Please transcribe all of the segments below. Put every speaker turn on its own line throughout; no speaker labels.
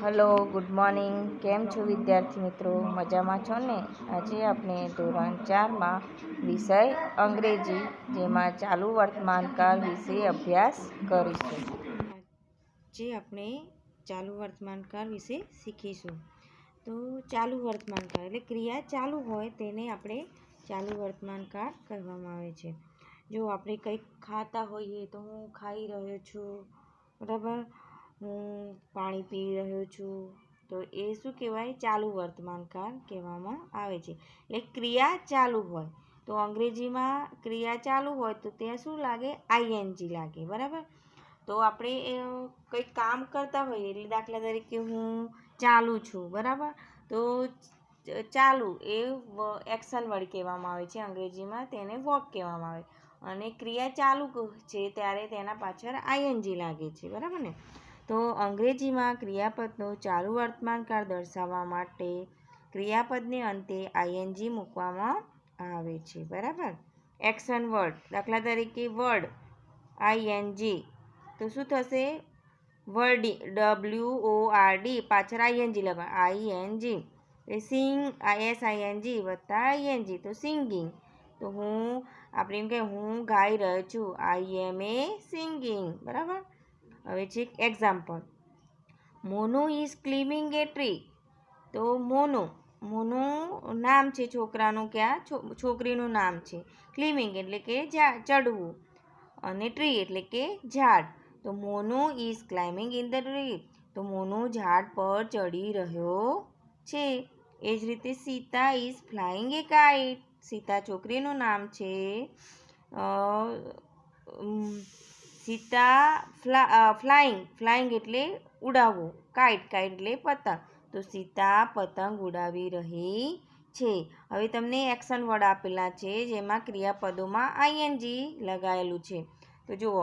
Hello, good morning. કેમ છો વિદ્યાર્થી મિત્રો? મજામાં છો ને? આજે આપણે ધોરણ ચારમાં વિષય અંગ્રેજી, જેમાં ચાલુ વર્તમાનકાળ વિશે અભ્યાસ કરીશું. જે આપણે ચાલુ વર્તમાનકાળ વિશે શીખીશું. તો ચાલુ વર્તમાનકાળ એટલે ક્રિયા ચાલુ હોય તેને આપણે ચાલુ વર્તમાનકાળ કહેવામાં આવે છે. જો આપણે કંઈક ખાતા હોઈએ તો હું ખાઈ રહ્યો છું, બરાબર? હું પાણી પી રહ્યો છું. તો એ શું કહેવાય? ચાલુ વર્તમાનકાળ કહેવામાં આવે છે. એટલે ક્રિયા ચાલુ હોય. તો અંગ્રેજીમાં ક્રિયા ચાલુ હોય તો ત્યાં શું લાગે? આઈએનજી લાગે. બરાબર? તો આપણે એ કંઈક કામ કરતા હોઈએ એટલે દાખલા તરીકે હું ચાલુ છું. બરાબર? તો ચાલુ એ એક્શન વર્ડ કહેવામાં આવે છે. અંગ્રેજીમાં તેને વોક કહેવામાં આવે. અને ક્રિયા ચાલુ છે ત્યારે તેના પાછળ આઈએનજી લાગે છે. બરાબર ને? તો અંગ્રેજીમાં ક્રિયાપદનો ચાલુ વર્તમાનકાળ દર્શાવવા માટે ક્રિયાપદને અંતે આઈએનજી મૂકવામાં આવે છે, બરાબર? એક્શન વર્ડ દાખલા તરીકે વર્ડ આઈએનજી તો શું થશે? વર્ડી ડબલ્યુ ઓ આર ડી પાછળ આઈએનજી લખવા આઈએનજી સિંગ એસ આઈએનજી વત્તા આઈએનજી તો સિંગિંગ તો હું, આપણે એમ કે હું ગાઈ રહ્યો છું આઈ એમ એ સિંગિંગ બરાબર? હવે છે example Monu is climbing a tree તો મોનો, મોનું નામ છે છોકરાનું ક્યાં છોકરીનું નામ છે. ક્લિમિંગ એટલે કે ચડવું. અને ટ્રી એટલે કે ઝાડ. તો Monu is climbing in the tree તો મોનો ઝાડ પર ચડી રહ્યો છે. એ જ રીતે Sita is flying a kite Sita છોકરીનું નામ છે સીતા ફ્લા ફ્લાઇંગ ફ્લાઇંગ એટલે ઉડાવવું, કાઇટ કાઇટ એટલે પતંગ. તો સીતા પતંગ ઉડાવી રહી છે. હવે તમને એક્શન વર્ડ આપેલા છે, જેમાં ક્રિયાપદોમાં આઈએનજી લગાવેલું છે. તો જુઓ,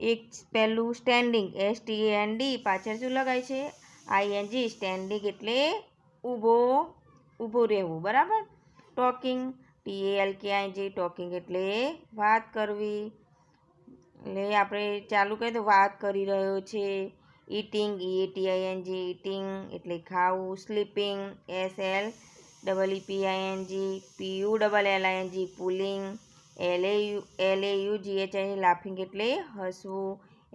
એક પહેલું standing S T N D પાછળ શું લગાય છે? આઈએનજી સ્ટેન્ડિંગ એટલે ઊભો ઊભો રહેવું, બરાબર? ટોકિંગ ટી એલ કે આઈ ટોકિંગ એટલે વાત કરવી. એટલે આપણે ચાલુ કરીએ તો વાત કરી રહ્યો છે. Eating E T I N G eating એટલે ખાવું sleeping S L double E P I N G P U double L I G pulling L A U L A U G H I laughing એટલે હસવું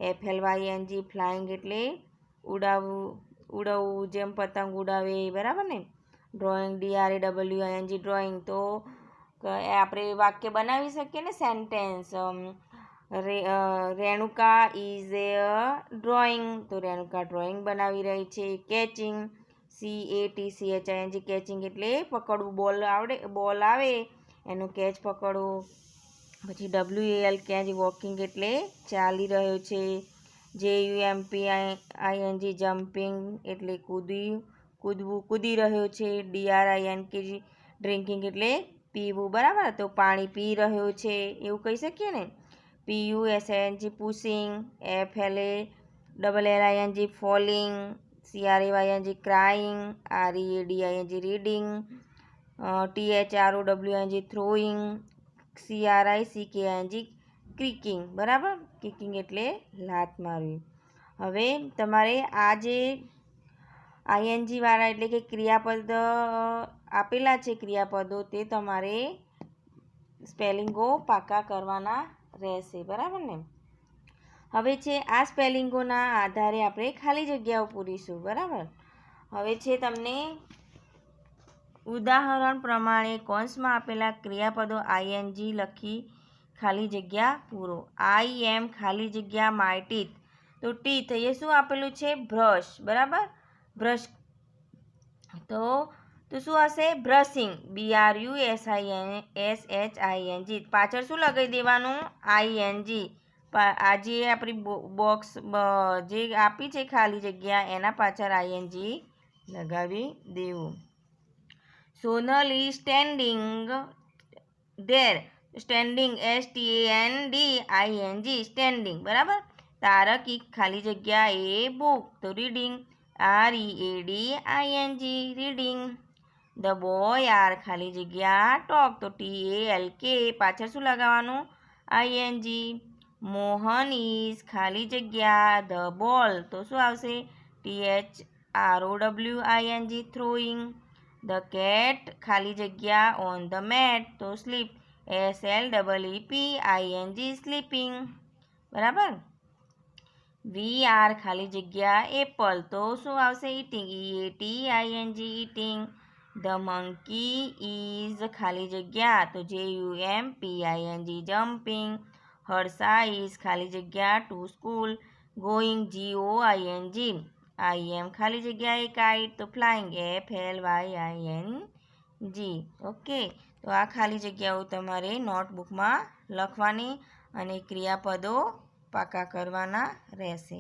F L Y N flying એટલે ઉડાવવું ઉડાવવું, જેમ પતંગ ઉડાવે, બરાબર ને? Drawing D R A W ING drawing તો આપણે વાક્ય બનાવી શકીએ ને sentence Renuka is a drawing તો રેણુકા ડ્રોઈંગ બનાવી રહી છે. Catching C A T C H I N catching એટલે પકડવું. બોલ આવડે બોલ આવે, એનું કેચ પકડવું. પછી ડબલ્યુ એલ કેચ વોકિંગ એટલે ચાલી રહ્યો છે. J U M I N jumping એટલે કૂદી, કૂદવું, કૂદી રહ્યો છે. D I N K drinking એટલે પીવું. બરાબર? તો પાણી પી રહ્યો છે. એવું કહી શકીએ ને? P U S N G pushing F L A double L I N G falling C R A Y N G crying R E A D I N G reading T H R O W N G throwing C R I C K N G cricking બરાબર? Kicking એટલે લાત મારવી. હવે તમારે આ જે આઈએનજીવાળા એટલે કે ક્રિયાપદ આપેલા છે ક્રિયાપદો તે તમારે સ્પેલિંગો પાકા કરવાના રહેશે, બરાબર ને? હવે છે, આ સ્પેલિંગોના આધારે આપણે ખાલી જગ્યાઓ પૂરીશું, બરાબર? હવે છે, તમને ઉદાહરણ પ્રમાણે કોન્સમાં આપેલા ક્રિયાપદો આઈએનજી લખી ખાલી જગ્યા પૂરો. આઈ એમ ખાલી જગ્યા માય ટીથ તો ટીથ એ શું આપેલું છે? બ્રશ બરાબર? બ્રશ તો તો શું હશે? Brushing. B R U S I N S H I N G પાછળ શું લગાવી દેવાનું? આઈ એન જી આ જે આપણી બોક્સ જે આપી છે ખાલી જગ્યા, એના પાછળ આઈ એન જી લગાવી દેવું. Sonal standing there. Standing S T N D I N G standing. બરાબર? તારક ખાલી જગ્યા એ બુક. તો reading. R E A D I N G reading. The boy are ખાલી જગ્યા ટોક તો ટી એ એલ કે, પાછળ શું લગાવવાનું? I N G. Mohan is ખાલી જગ્યા, ધ બોલ. તો શું આવશે? T H R O W I N G throwing. The cat ખાલી જગ્યા ઓન ધ મેટ. તો sleep. S L double E P I N G sleeping. બરાબર? We are ખાલી જગ્યા એપલ. તો શું આવશે? Eating E A T I N G eating. The monkey is ખાલી જગ્યા, તો J U M P I N G jumping Harsha is ખાલી જગ્યા to school going G O I N G I am ખાલી જગ્યા, a kite તો flying F L Y I N G okay તો આ ખાલી જગ્યાઓ તમારે નોટબુકમાં લખવાની અને ક્રિયાપદો પાકા કરવાના રહેશે.